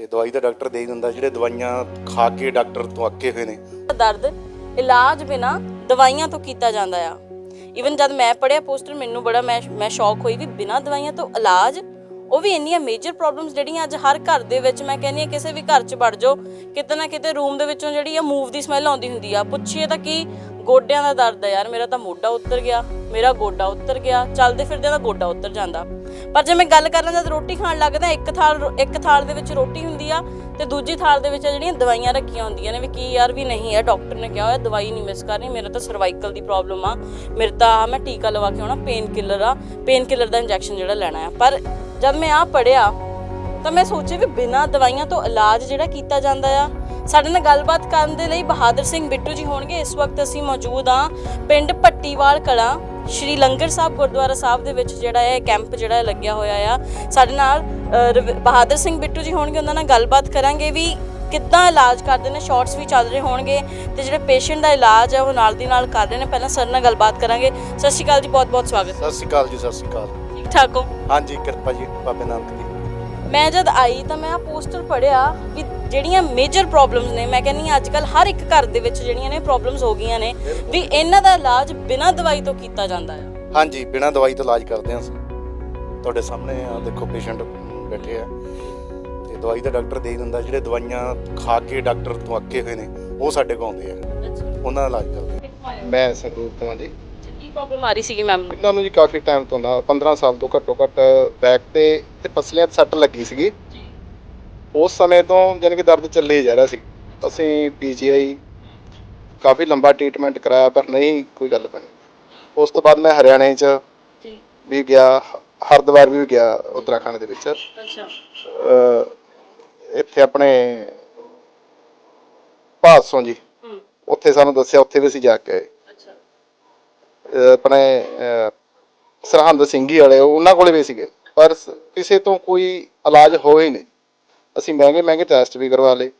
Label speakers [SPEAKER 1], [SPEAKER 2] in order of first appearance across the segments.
[SPEAKER 1] ਤੇ ਦਵਾਈ ਤਾਂ ਡਾਕਟਰ ਦੇ ਹੀ ਦਿੰਦਾ, ਜਿਹੜੇ ਦਵਾਈਆਂ ਖਾ ਕੇ ਡਾਕਟਰ ਤੋਂ ਅੱਕੇ ਹੋਏ ਨੇ।
[SPEAKER 2] ਦਰਦ ਇਲਾਜ ਬਿਨਾ ਦਵਾਈਆਂ ਤੋਂ ਕੀਤਾ ਜਾਂਦਾ ਆ। ਇਵਨ ਜਦ ਮੈਂ ਪੜਿਆ ਪੋਸਟਰ ਮੈਨੂੰ ਬੜਾ ਮੈਂ ਮੈਂ ਸ਼ੌਕ ਹੋਈ ਵੀ ਬਿਨਾ ਦਵਾਈਆਂ ਤੋਂ ਇਲਾਜ, ਉਹ ਵੀ ਇੰਨੀਆਂ ਮੇਜਰ ਪ੍ਰੋਬਲਮਸ ਜਿਹੜੀਆਂ ਅੱਜ ਹਰ ਘਰ ਦੇ ਵਿੱਚ ਮੈਂ ਕਹਿੰਦੀ ਆ ਕਿਸੇ ਵੀ ਘਰ 'ਚ ਵੜ ਜਾਓ, ਕਿਤੇ ਨਾ ਕਿਤੇ ਰੂਮ ਦੇ ਵਿੱਚੋਂ ਜਿਹੜੀ ਆ ਮੂਵ ਦੀ ਸਮੈਲ ਆਉਂਦੀ ਹੁੰਦੀ ਆ। ਪੁੱਛੀਏ ਤਾਂ ਕੀ ਗੋਡਿਆਂ ਦਾ ਦਰਦ ਆ ਯਾਰ, ਮੇਰਾ ਤਾਂ ਮੋਢਾ ਉੱਤਰ ਗਿਆ, ਮੇਰਾ ਗੋਡਾ ਉੱਤਰ ਗਿਆ, ਚੱਲਦੇ ਫਿਰਦੇ ਦਾ ਗੋਡਾ ਉੱਤਰ ਜਾਂਦਾ। ਪਰ ਜੇ ਮੈਂ ਗੱਲ ਕਰਾਂ ਜਦ ਰੋਟੀ ਖਾਣ ਲੱਗਦਾ, ਇੱਕ ਥਾਲ ਇੱਕ ਥਾਲ ਦੇ ਵਿੱਚ ਰੋਟੀ ਹੁੰਦੀ ਆ ਤੇ ਦੂਜੀ ਥਾਲ ਦੇ ਵਿੱਚ ਜਿਹੜੀਆਂ ਦਵਾਈਆਂ ਰੱਖੀਆਂ ਹੁੰਦੀਆਂ ਨੇ ਵੀ ਕੀ ਯਾਰ ਵੀ ਨਹੀਂ ਆ ਡਾਕਟਰ ਨੇ ਕਿਹਾ ਹੋਇਆ, ਦਵਾਈ ਨਹੀਂ ਮਿਸ ਕਰਨੀ, ਮੇਰਾ ਤਾਂ ਸਰਵਾਈਕਲ ਦੀ ਪ੍ਰੋਬਲਮ ਆ। ਮੇਰੇ ਤਾਂ ਆਹ ਮੈਂ ਟੀਕਾ ਲਵਾ ਕੇ ਆਉਣਾ ਪੇਨ ਕਿਲਰ ਆ ਪੇਨ ਕਿਲਰ ਦਾ ਇੰਜੈਕਸ਼ਨ ਜਿਹੜਾ ਲੈਣਾ ਆ। ਪਰ ਜਦ ਮੈਂ ਆ ਪੜਿਆ ਤਾਂ ਮੈਂ ਸੋਚਿਆ ਵੀ ਬਿਨਾਂ ਦਵਾਈਆਂ ਤੋਂ ਇਲਾਜ ਜਿਹੜਾ ਕੀਤਾ ਜਾਂਦਾ ਆ, ਸਾਡੇ ਨਾਲ ਗੱਲਬਾਤ ਕਰਨ ਦੇ ਲਈ ਬਹਾਦਰ ਸਿੰਘ ਬਿੱਟੂ ਜੀ ਹੋਣਗੇ। ਇਸ ਵਕਤ ਅਸੀਂ ਮੌਜੂਦ ਆ ਪਿੰਡ ਪੱਟੀਵਾਲ ਕਲਾਂ ਸ਼੍ਰੀ ਲੰਗਰ ਸਾਹਿਬ ਗੁਰਦੁਆਰਾ ਸਾਹਿਬ ਦੇ ਵਿੱਚ ਜਿਹੜਾ ਇਹ ਕੈਂਪ ਜਿਹੜਾ ਹੈ ਲੱਗਿਆ ਹੋਇਆ ਆ। ਸਾਡੇ ਨਾਲ ਬਹਾਦਰ ਸਿੰਘ ਬਿੱਟੂ ਜੀ ਹੋਣਗੇ ਉਹਨਾਂ ਨਾਲ ਗੱਲਬਾਤ ਕਰਾਂਗੇ ਵੀ ਕਿੱਦਾਂ ਇਲਾਜ ਕਰਦੇ ਨੇ ਸ਼ਾਰਟਸ ਵੀ ਚੱਲ ਰਹੇ ਹੋਣਗੇ ਤੇ ਜਿਹੜੇ ਪੇਸ਼ੈਂਟ ਦਾ ਇਲਾਜ ਹੈ ਉਹ ਨਾਲ ਦੀ ਨਾਲ ਕਰ ਰਹੇ ਨੇ। ਪਹਿਲਾਂ ਸਰ ਨਾਲ ਗੱਲਬਾਤ ਕਰਾਂਗੇ। ਸਤਿ ਸ਼੍ਰੀ ਅਕਾਲ ਜੀ ਬਹੁਤ ਬਹੁਤ ਸਵਾਗਤ।
[SPEAKER 1] ਸਤਿ ਸ਼੍ਰੀ ਅਕਾਲ ਜੀ ਸਤਿ ਸ਼੍ਰੀ ਅਕਾਲ।
[SPEAKER 2] ਠੀਕ ਠਾਕ ਹੋ?
[SPEAKER 1] ਹਾਂਜੀ ਕਿਰਪਾ ਜੀ ਬਾਬੇ ਨਾਨਕ ਦੀ।
[SPEAKER 2] ਮੈਂ ਜਦ ਆਈ ਤਾਂ ਮੈਂ ਆ ਪੋਸਟਰ ਪੜਿਆ ਵੀ ਜਿਹੜੀਆਂ ਮੇਜਰ ਪ੍ਰੋਬਲਮਸ ਨੇ ਮੈਂ ਕਹਿੰਨੀ ਅੱਜ ਕੱਲ ਹਰ ਇੱਕ ਘਰ ਦੇ ਵਿੱਚ ਜਿਹੜੀਆਂ ਨੇ ਪ੍ਰੋਬਲਮਸ ਹੋ ਗਈਆਂ ਨੇ ਵੀ ਇਹਨਾਂ ਦਾ ਇਲਾਜ ਬਿਨਾਂ ਦਵਾਈ ਤੋਂ ਕੀਤਾ ਜਾਂਦਾ ਆ।
[SPEAKER 1] ਹਾਂਜੀ ਬਿਨਾਂ ਦਵਾਈ ਤੋਂ ਇਲਾਜ ਕਰਦੇ ਹਾਂ ਅਸੀਂ। ਤੁਹਾਡੇ ਸਾਹਮਣੇ ਆ ਦੇਖੋ ਪੇਸ਼ੈਂਟ ਬੈਠੇ ਆ। ਤੇ ਦਵਾਈ ਤਾਂ ਡਾਕਟਰ ਦੇ ਹੀ ਦਿੰਦਾ ਜਿਹੜੇ ਦਵਾਈਆਂ ਖਾ ਕੇ ਡਾਕਟਰ ਤੋਂ ਅੱਕੇ ਹੋਏ ਨੇ ਉਹ ਸਾਡੇ ਕੋਲ ਆਉਂਦੇ ਆ। ਉਹਨਾਂ ਦਾ ਇਲਾਜ ਕਰਦੇ ਹਾਂ
[SPEAKER 3] ਮੈਂ ਸੰਗਰੂਰ ਤੋਂ ਹਾਂ ਜੀ।
[SPEAKER 2] ਕੀ ਪ੍ਰੋਬਲਮ ਆ ਰਹੀ ਸੀਗੀ ਮੈਮ
[SPEAKER 3] ਇਹਨਾਂ ਨੂੰ ਜੀ ਕਾਫੀ ਟਾਈਮ ਤੋਂ ਦਾ 15 ਸਾਲ ਤੋਂ ਘੱਟੋ ਘੱਟ ਬੈਕ ਤੇ ਤੇ ਪਸਲੀਆਂ 'ਤੇ ਸੱਟ ਲੱਗੀ ਸੀਗੀ। ਉਸ ਸਮੇਂ ਤੋਂ ਜਾਣੀ ਕਿ ਦਰਦ ਚੱਲੇ ਹੀ ਜਾ ਰਿਹਾ ਸੀ। ਅਸੀਂ ਪੀਜੀਆਈ ਕਾਫੀ ਲੰਬਾ ਟ੍ਰੀਟਮੈਂਟ ਕਰਾਇਆ ਪਰ ਨਹੀਂ ਕੋਈ ਗੱਲ ਬਣੀ। ਉਸ ਤੋਂ ਬਾਅਦ ਮੈਂ ਹਰਿਆਣੇ 'ਚ
[SPEAKER 2] ਜੀ।
[SPEAKER 3] ਵੀ ਗਿਆ ਹਰਿਦੁਆਰ ਵੀ ਗਿਆ ਉੱਤਰਾਖੰਡ ਦੇ ਵਿੱਚ।
[SPEAKER 2] ਅੱਛਾ।
[SPEAKER 3] ਅਹ ਇੱਥੇ ਆਪਣੇ ਭਾਦਸੋਂ ਜੀ।
[SPEAKER 2] ਹੂੰ।
[SPEAKER 3] ਉੱਥੇ ਸਾਨੂੰ ਦੱਸਿਆ ਉੱਥੇ ਵੀ ਅਸੀਂ ਜਾ ਕੇ ਆਏ।
[SPEAKER 2] ਅੱਛਾ।
[SPEAKER 3] ਅਹ ਆਪਣੇ ਅਹ, ਸਰਹੰਦ ਸਿੰਘੀ ਵਾਲੇ ਉਹਨਾਂ ਕੋਲੇ ਵੀ ਸੀਗੇ ਪਰ ਸ- ਕਿਸੇ ਤੋਂ ਕੋਈ ਇਲਾਜ ਹੋਇਆ ਹੀ ਨਹੀਂ। ਅਸੀਂ ਮਹਿੰਗੇ ਮਹਿੰਗੇ ਟੈਸਟ ਵੀ ਕਰਵਾ ਲਏ।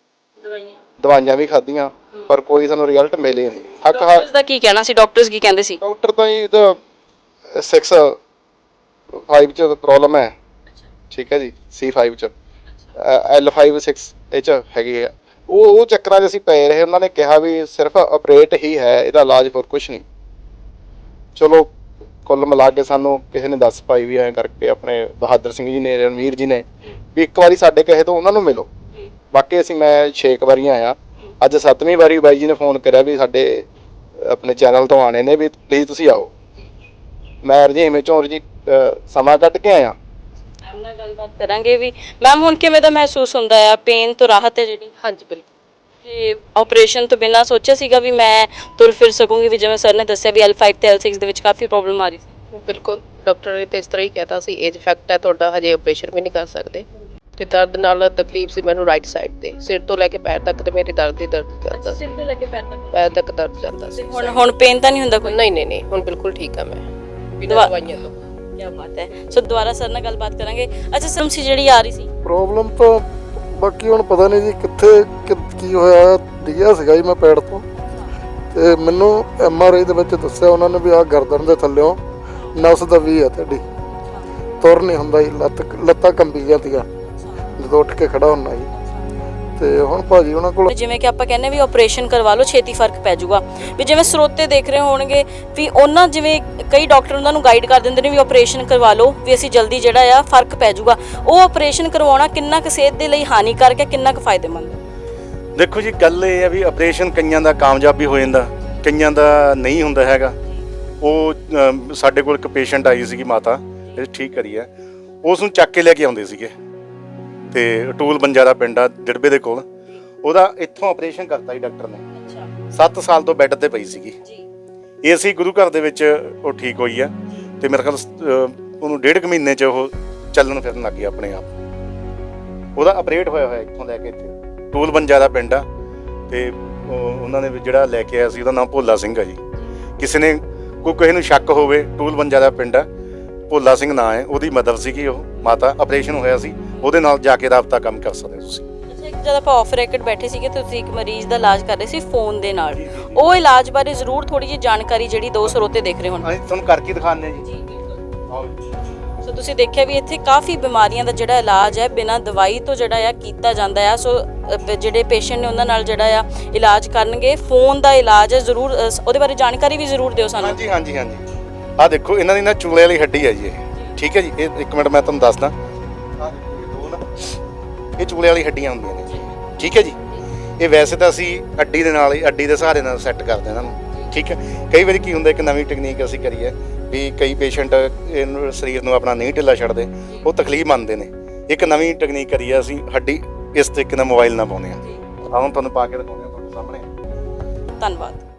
[SPEAKER 2] ਦਵਾਈਆਂ।
[SPEAKER 3] ਦਵਾਈਆਂ ਵੀ ਖਾਧੀਆਂ ਪਰ ਕੋਈ ਸਾਨੂੰ ਰਿਜ਼ਲਟ ਮਿਲੇ ਨਹੀਂ। ਹੱਕ ਹੱਕ
[SPEAKER 2] ਡਾਕਟਰਸ ਦਾ ਕੀ ਕਹਿਣਾ ਸੀ? ਡਾਕਟਰਸ ਕੀ ਕਹਿੰਦੇ ਸੀ?
[SPEAKER 3] ਡਾਕਟਰ ਤਾਂ ਜੀ ਇਹਦਾ 6 5 ਚ ਪ੍ਰੋਬਲਮ ਹੈ। ਠੀਕ ਹੈ ਜੀ C5 ਚ। L5 6 ਇਹ ਚ ਹੈਗੀ ਹੈ। ਉਹ ਉਹ ਚੱਕਰਾਂ 'ਚ ਅਸੀਂ ਪਏ ਰਹੇ। ਉਹਨਾਂ ਨੇ ਕਿਹਾ ਵੀ ਸਿਰਫ ਆਪਰੇਟ ਹੀ ਹੈ ਇਹਦਾ ਇਲਾਜ ਹੋਰ ਕੁਝ ਨਹੀਂ। ਚਲੋ ਕੁੱਲ ਮਿਲਾ ਕੇ ਸਾਨੂੰ ਕਿਸੇ ਨੇ ਦੱਸ ਪਾਈ ਵੀ ਐਂ ਕਰਕੇ ਆਪਣੇ ਬਹਾਦਰ ਸਿੰਘ ਜੀ ਨੇ ਰਣਵੀਰ ਜੀ ਨੇ। ਵੀ ਇੱਕ ਵਾਰੀ ਸਾਡੇ ਕਹੇ ਤੋਂ ਉਹਨਾਂ ਨੂੰ ਮਿਲੋ। ਬਾਕੀ ਅਸੀਂ ਮੈਂ 6 ਵਾਰੀ ਆਇਆ। ਅੱਜ ਸੱਤਵੀਂ ਵਾਰੀ ਬਾਈ ਜੀ ਨੇ ਫੋਨ ਕਰਿਆ ਵੀ ਸਾਡੇ ਆਪਣੇ ਚੈਨਲ ਤੋਂ ਆਣੇ ਨੇ ਵੀ ਪਲੀਜ਼ ਤੁਸੀਂ ਆਓ। ਮੈਂ ਰਜੀਵੇਂ ਚੋਂ ਜੀ ਸਮਾਂ ਕੱਢ ਕੇ ਆਇਆ।
[SPEAKER 2] ਮੈਮ ਨਾਲ ਗੱਲਬਾਤ ਕਰਾਂਗੇ ਵੀ ਮੈਮ ਹੁਣ ਕਿਵੇਂ ਦਾ ਮਹਿਸੂਸ ਹੁੰਦਾ ਆ? ਪੇਨ ਤੋਂ ਰਾਹਤ ਹੈ ਜਿਹੜੀ?
[SPEAKER 4] ਹਾਂਜੀ ਬਿਲਕੁਲ।
[SPEAKER 2] ਤੇ ਆਪਰੇਸ਼ਨ ਤੋਂ ਬਿਨਾਂ ਸੋਚਿਆ ਸੀਗਾ ਵੀ ਮੈਂ ਤੁਰ ਫਿਰ ਸਕੂੰਗੀ ਵੀ ਜਿਵੇਂ ਸਰ ਨੇ ਦੱਸਿਆ ਵੀ L5 ਤੇ L6 ਦੇ ਵਿੱਚ ਕਾਫੀ ਪ੍ਰੋਬਲਮ ਆ ਰਹੀ ਸੀ।
[SPEAKER 4] ਬਿਲਕੁਲ। ਡਾਕਟਰ ਨੇ ਤੇ ਇਸ ਤਰ੍ਹਾਂ ਹੀ ਕਹਿਤਾ ਸੀ ਏਜ ਫੈਕਟ ਹੈ ਤੁਹਾਡਾ ਹਜੇ ਆਪਰੇਸ਼ਨ ਵੀ ਨਹੀਂ ਕਰ ਸਕਦੇ। ਤੇ ਦਰਦ ਨਾਲ ਤਕਲੀਫ ਸੀ ਮੈਨੂੰ ਰਾਈਟ ਸਾਈਡ ਤੇ। ਸਿਰ ਤੋਂ ਲੈ ਕੇ ਪੈਰ ਤੱਕ ਤੇ ਮੇਰੇ ਦਰਦ ਹੀ ਦਰਦ ਕਰਦਾ। ਸੀ
[SPEAKER 2] ਸਿਰ ਤੋਂ ਲੈ ਕੇ ਪੈਰ ਤੱਕ?
[SPEAKER 4] ਪੈਰ ਤੱਕ ਦਰਦ ਜਾਂਦਾ ਸੀ।
[SPEAKER 2] ਹੁਣ ਹੁਣ ਪੇਨ ਤਾਂ ਨਹੀਂ ਹੁੰਦਾ ਕੋਈ?
[SPEAKER 4] ਨਹੀਂ ਨਹੀਂ ਨਹੀਂ ਹੁਣ ਬਿਲਕੁਲ ਠੀਕ ਆ ਮੈਂ। ਬਿਨਾਂ
[SPEAKER 2] ਦਵਾ-
[SPEAKER 4] ਦਵਾਈਆਂ ਤੋਂ।
[SPEAKER 2] ਕੀ ਬਾਤ ਹੈ। ਸੋ ਦੁਬਾਰਾ ਸਰ ਨਾਲ ਗੱਲਬਾਤ ਕਰਾਂਗੇ। ਅੱਛਾ ਸਮਸੀ ਜਿਹੜੀ ਆ ਰਹੀ ਸੀ?
[SPEAKER 5] ਪ੍ਰੋਬਲਮ ਤਾਂ ਬਾਕੀ ਹੁਣ ਪਤਾ ਨਹੀਂ ਜੀ ਕਿੱਥੇ ਕਿ- ਕੀ ਹੋਇਆ ਡਿੱਗਿਆ ਸੀਗਾ ਜੀ ਮੈਂ ਪੈੜ ਤੋਂ। ਤੇ ਮੈਨੂੰ ਐਮ ਆਰ ਆਈ ਦੇ ਵਿੱਚ ਦੱਸਿਆ ਉਹਨਾਂ ਨੇ ਵੀ ਆਹ ਗਰਦਨ ਦੇ ਥੱਲਿਓਂ ਨਸ ਦਬੀ ਆ ਤੁਹਾਡੀ। ਤੁਰ ਨਹੀਂ ਹੁੰਦਾ ਜੀ ਲੱਤ ਲੱਤਾਂ ਕੰਬੀ ਜਾਂਦੀਆਂ। ਜਦੋਂ ਉੱਠ ਕੇ ਖੜਾ ਹੁੰਨਾ ਜੀ। ਤੇ ਹੁਣ ਭਾਜੀ ਉਹਨਾਂ ਕੋਲ
[SPEAKER 2] ਜਿਵੇਂ ਕਿ ਆਪਾਂ ਕਹਿੰਦੇ ਵੀ ਆਪਰੇਸ਼ਨ ਕਰਵਾ ਲਓ ਛੇਤੀ ਫ਼ਰਕ ਪੈ ਜਾਊਗਾ। ਵੀ ਜਿਵੇਂ ਸਰੋਤੇ ਦੇਖ ਰਹੇ ਹੋਣਗੇ ਵੀ ਉਹਨਾਂ ਜਿਵੇਂ ਕਈ ਡਾਕਟਰ ਉਹਨਾਂ ਨੂੰ ਗਾਈਡ ਕਰ ਦਿੰਦੇ ਨੇ ਵੀ ਆਪਰੇਸ਼ਨ ਕਰਵਾ ਲਓ ਵੀ ਅਸੀਂ ਜਲਦੀ ਜਿਹੜਾ ਆ ਫ਼ਰਕ ਪੈ ਜਾਊਗਾ। ਉਹ ਆਪਰੇਸ਼ਨ ਕਰਵਾਉਣਾ ਕਿੰਨਾ ਕੁ ਸਿਹਤ ਦੇ ਲਈ ਹਾਨੀਕਾਰਕ ਹੈ ਕਿੰਨਾ ਕੁ ਫਾਇਦੇਮੰਦ
[SPEAKER 1] ਦੇਖੋ ਜੀ ਗੱਲ ਇਹ ਹੈ ਵੀ ਆਪਰੇਸ਼ਨ ਕਈਆਂ ਦਾ ਕਾਮਯਾਬ ਵੀ ਹੋ ਜਾਂਦਾ ਕਈਆਂ ਦਾ ਨਹੀਂ ਹੁੰਦਾ ਹੈਗਾ। ਉਹ ਸਾਡੇ ਕੋਲ ਇੱਕ ਪੇਸ਼ੈਂਟ ਆਈ ਸੀਗੀ ਮਾਤਾ ਇਹ ਠੀਕ ਕਰੀ ਹੈ। ਉਸ ਨੂੰ ਚੱਕ ਕੇ ਲੈ ਕੇ ਆਉਂਦੇ ਸੀਗੇ। ਤੇ ਟੂਲ ਬੰਜਾਰਾ ਪਿੰਡ ਆ ਡਿੜਬੇ ਦੇ ਕੋਲ। ਉਹਦਾ ਇੱਥੋਂ ਆਪਰੇਸ਼ਨ ਕਰਤਾ ਜੀ ਡਾਕਟਰ ਨੇ।
[SPEAKER 2] ਅੱਛਾ।
[SPEAKER 1] 7 ਸਾਲ ਤੋਂ ਬੈੱਡ ਤੇ ਪਈ ਸੀਗੀ।
[SPEAKER 2] ਜੀ।
[SPEAKER 1] ਇਹ ਅਸੀਂ ਗੁਰੂ ਘਰ ਦੇ ਵਿੱਚ ਉਹ ਠੀਕ ਹੋਈ ਆ ਤੇ ਮੇਰੇ ਖਿਆਲ ਅਹ, ਉਹਨੂੰ ਡੇਢ ਕੁ ਮਹੀਨੇ ਚ ਉਹ ਚੱਲਣ ਫਿਰਨ ਲੱਗ ਗਿਆ ਆਪਣੇ ਆਪ। ਉਹਦਾ ਆਪਰੇਟ ਹੋਇਆ ਹੋਇਆ ਇੱਥੋਂ ਲੈ ਕੇ ਇੱਥੇ। ਟੂਲ ਬੰਜਾ ਦਾ ਪਿੰਡ ਆ ਤੇ ਉਹ- ਉਹਨਾਂ ਨੇ ਵੀ ਜਿਹੜਾ ਲੈ ਕੇ ਆਇਆ ਸੀ ਉਹਦਾ ਨਾਮ ਭੋਲਾ ਸਿੰਘ ਆ ਜੀ। ਕਿਸੇ ਨੇ ਕੋਈ ਕਿਸੇ ਨੂੰ ਸ਼ੱਕ ਹੋਵੇ ਟੂਲ ਬੰਜਾ ਦਾ ਪਿੰਡ ਆ ਭੋਲਾ ਸਿੰਘ ਨਾਂ ਹੈ ਉਹਦੀ ਮਦਰ ਸੀਗੀ ਉਹ ਮਾਤਾ ਆਪਰੇਸ਼ਨ ਹੋਇਆ ਸੀ। ਉਹਦੇ ਨਾਲ ਜਾ ਕੇ ਰਾਬਤਾ ਕੰਮ ਕਰ ਸਕਦੇ ਹੋ ਤੁਸੀਂ।
[SPEAKER 2] ਜਦ ਆਪਾਂ ਆਫ ਰੈਕਟ ਬੈਠੇ ਸੀਗੇ ਤੁਸੀਂ ਇੱਕ ਮਰੀਜ਼ ਦਾ ਇਲਾਜ ਕਰ ਰਹੇ ਸੀ ਫੋਨ ਦੇ ਨਾਲ। ਉਹ ਇਲਾਜ ਬਾਰੇ ਜ਼ਰੂਰ ਥੋੜੀ ਜਿਹੀ ਜਾਣਕਾਰੀ ਜਿਹੜੀ ਦੋ ਸਰੋਤੇ ਦੇਖ ਰਹੇ ਹੋਣ।
[SPEAKER 1] ਅਸੀਂ ਤੁਹਾਨੂੰ ਕਰਕੇ ਦਿਖਾਉਂਦੇ ਜੀ।
[SPEAKER 2] ਸੋ ਤੁਸੀਂ ਦੇਖਿਆ ਵੀ ਇੱਥੇ ਕਾਫੀ ਬਿਮਾਰੀਆਂ ਦਾ ਜਿਹੜਾ ਇਲਾਜ ਹੈ ਬਿਨਾਂ ਦਵਾਈ ਤੋਂ ਜਿਹੜਾ ਆ ਕੀਤਾ ਜਾਂਦਾ ਆ। ਸੋ ਜਿਹੜੇ ਪੇਸ਼ੈਂਟ ਨੇ ਉਹਨਾਂ ਨਾਲ ਜਿਹੜਾ ਆ ਇਲਾਜ ਕਰਨਗੇ। ਫੋਨ ਦਾ ਇਲਾਜ ਹੈ ਜ਼ਰੂਰ ਉਹਦੇ ਬਾਰੇ ਜਾਣਕਾਰੀ ਵੀ ਜ਼ਰੂਰ ਦਿਓ ਸਾਨੂੰ।
[SPEAKER 1] ਹਾਂਜੀ ਹਾਂਜੀ ਹਾਂਜੀ। ਆਹ ਦੇਖੋ ਇਹਨਾਂ ਦੀ ਨਾ ਚੂਲੇ ਵਾਲੀ ਹੱਡੀ ਹੈ ਜੀ ਇਹ। ਠੀਕ ਹੈ ਜੀ ਇਹ ਇੱਕ ਮਿੰਟ ਮੈਂ ਤੁਹਾਨੂੰ ਦੱਸਦਾ। ਇਹ ਚੂਲੇ ਵਾਲੀ ਹੱਡੀਆਂ ਹੁੰਦੀਆਂ ਨੇ। ਠੀਕ ਹੈ ਜੀ? ਇਹ ਵੈਸੇ ਤਾਂ ਅਸੀਂ ਅੱਡੀ ਦੇ ਨਾਲ ਹੀ, ਅੱਡੀ ਦੇ ਸਹਾਰੇ ਨਾਲ ਸੈੱਟ ਕਰਦੇ ਇਹਨਾਂ ਨੂੰ ਠੀਕ ਹੈ? ਕਈ ਵਾਰੀ ਕੀ ਹੁੰਦਾ, ਇੱਕ ਨਵੀਂ ਟੈਕਨੀਕ ਅਸੀਂ ਕਰੀਏ ਵੀ ਕਈ ਪੇਸ਼ੈਂਟ ਇਹਨੂੰ, ਸਰੀਰ ਨੂੰ ਆਪਣਾ ਨਹੀਂ ਢਿੱਲਾ ਛੱਡਦੇ, ਉਹ ਤਕਲੀਫ ਮੰਨਦੇ ਨੇ। ਇੱਕ ਨਵੀਂ ਟੈਕਨੀਕ ਕਰੀਏ ਅਸੀਂ, ਹੱਡੀ ਇਸ ਤਰੀਕੇ ਨਾਲ ਮੋਬਾਈਲ ਨਾਲ ਪਾਉਂਦੇ ਆ ਆਹ ਹੁਣ ਤੁਹਾਨੂੰ ਪਾ ਕੇ ਦਿਖਾਉਂਦੇ ਆ ਤੁਹਾਡੇ ਸਾਹਮਣੇ।
[SPEAKER 2] ਧੰਨਵਾਦ।